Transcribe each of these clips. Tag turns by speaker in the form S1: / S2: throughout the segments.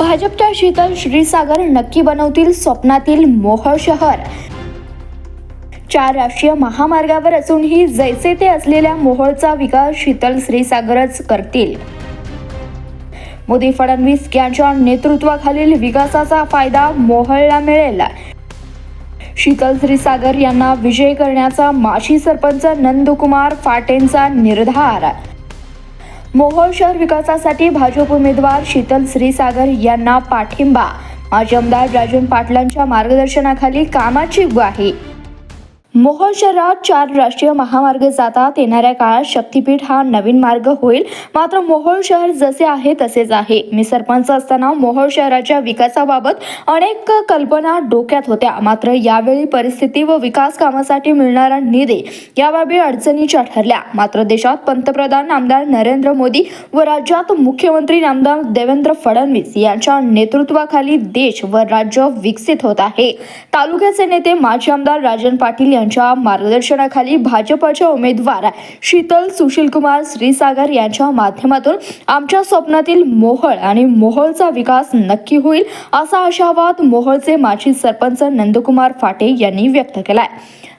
S1: भाजपच्या शीतल श्रीसागर नक्की बनवतील स्वप्नातील मोह शहर. चार राष्ट्रीय महामार्गावर असूनही जैसे ते असलेल्या मोहोळचा विकास शीतल श्रीसागरच करतील. मोदी फडणवीस यांच्या नेतृत्वाखालील विकासाचा फायदा मोहळला मिळेल. शीतल श्रीसागर यांना विजय करण्याचा माजी सरपंच नंदकुमार फाटेंचा निर्धार. मोहोळ शहर विकासासाठी भाजप उमेदवार शीतल श्रीसागर यांना पाठिंबा. माजी आमदार राजन पाटलांच्या मार्गदर्शनाखाली कामाची ग्वाही. मोहोळ शहरात चार राष्ट्रीय महामार्ग जातात. येणाऱ्या काळात शक्तीपीठ हा नवीन मार्ग होईल. मात्र मोहोळ शहर जसे आहे तसेच आहे. मी सरपंच असताना मोहोळ शहराच्या विकासाबाबत अनेक कल्पना डोक्यात होत्या. मात्र यावेळी परिस्थिती व विकास कामासाठी मिळणारा निधी या बाबी अडचणीच्या ठरल्या मात्र देशात पंतप्रधान आमदार नरेंद्र मोदी व राज्यात मुख्यमंत्री आमदार देवेंद्र फडणवीस यांच्या नेतृत्वाखाली देश व राज्य विकसित होत आहे. तालुक्याचे नेते माजी आमदार राजन पाटील यांच्या मार्गदर्शनाखाली भाजपच्या उमेदवार शीतल सुशीलकुमार श्रीसागर यांच्या माध्यमातून आमच्या स्वप्नातील मोहळ आणि मोहळचा विकास नक्की होईल असा आशावाद मोहळचे माजी सरपंच नंदकुमार फाटे यांनी व्यक्त केलाय.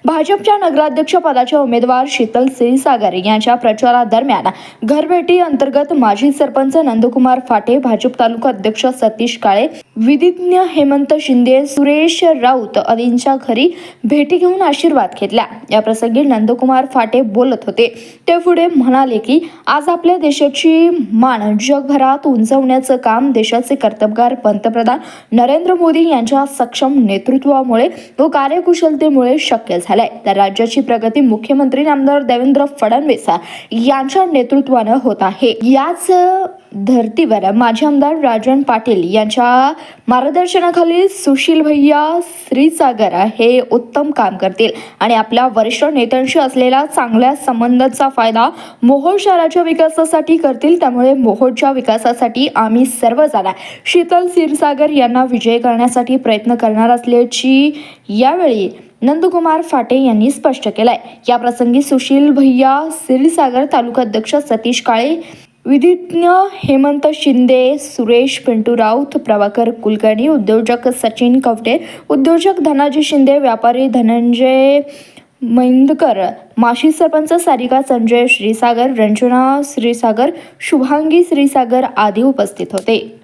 S1: भाजपच्या नगराध्यक्ष पदाच्या उमेदवार शीतल श्रीसागर यांच्या प्रचारादरम्यान घरभेटी अंतर्गत माजी सरपंच नंदकुमार फाटे भाजप तालुका अध्यक्ष सतीश काळे विधिज्ञ हेमंत शिंदे सुरेश राऊत आदींच्या घरी भेटी घेऊन आशीर्वाद घेतला. या प्रसंगी नंदकुमार फाटे बोलत होते. ते पुढे म्हणाले की आज आपल्या देशाची मान जगभरात उंचवण्याचं काम देशाचे कर्तबगार पंतप्रधान नरेंद्र मोदी यांच्या सक्षम नेतृत्वामुळे व कार्यकुशलतेमुळे शक्य झालंय. तर राज्याची प्रगती मुख्यमंत्री आमदार देवेंद्र फडणवीस यांच्या नेतृत्वानं होत आहे. याच धर्तीवर माजी आमदार राजन पाटील यांच्या मार्गदर्शनाखाली सुशील भैया श्रीसागर हे उत्तम काम करतील. आणि आपल्या वरिष्ठ नेत्यांशी असलेला चांगल्या संबंधाचा फायदा मोहोळ शहराच्या विकासासाठी करतील त्यामुळे मोहोळच्या विकासासाठी आम्ही सर्वजण शीतल क्षीरसागर यांना विजय करण्यासाठी प्रयत्न करणार असल्याची यावेळी नंदकुमार फाटे यांनी स्पष्ट केलंय. याप्रसंगी सुशील भैया श्रीसागर तालुकाध्यक्ष सतीश काळे विधिज्ञ हेमंत शिंदे सुरेश पिंटू राऊत प्रभाकर कुलकर्णी उद्योजक सचिन कवटे उद्योजक धनाजी शिंदे व्यापारी धनंजय मैंदकर माशी सरपंच सारिका संजय श्रीसागर रंजना श्रीसागर शुभांगी श्रीसागर आदी उपस्थित होते.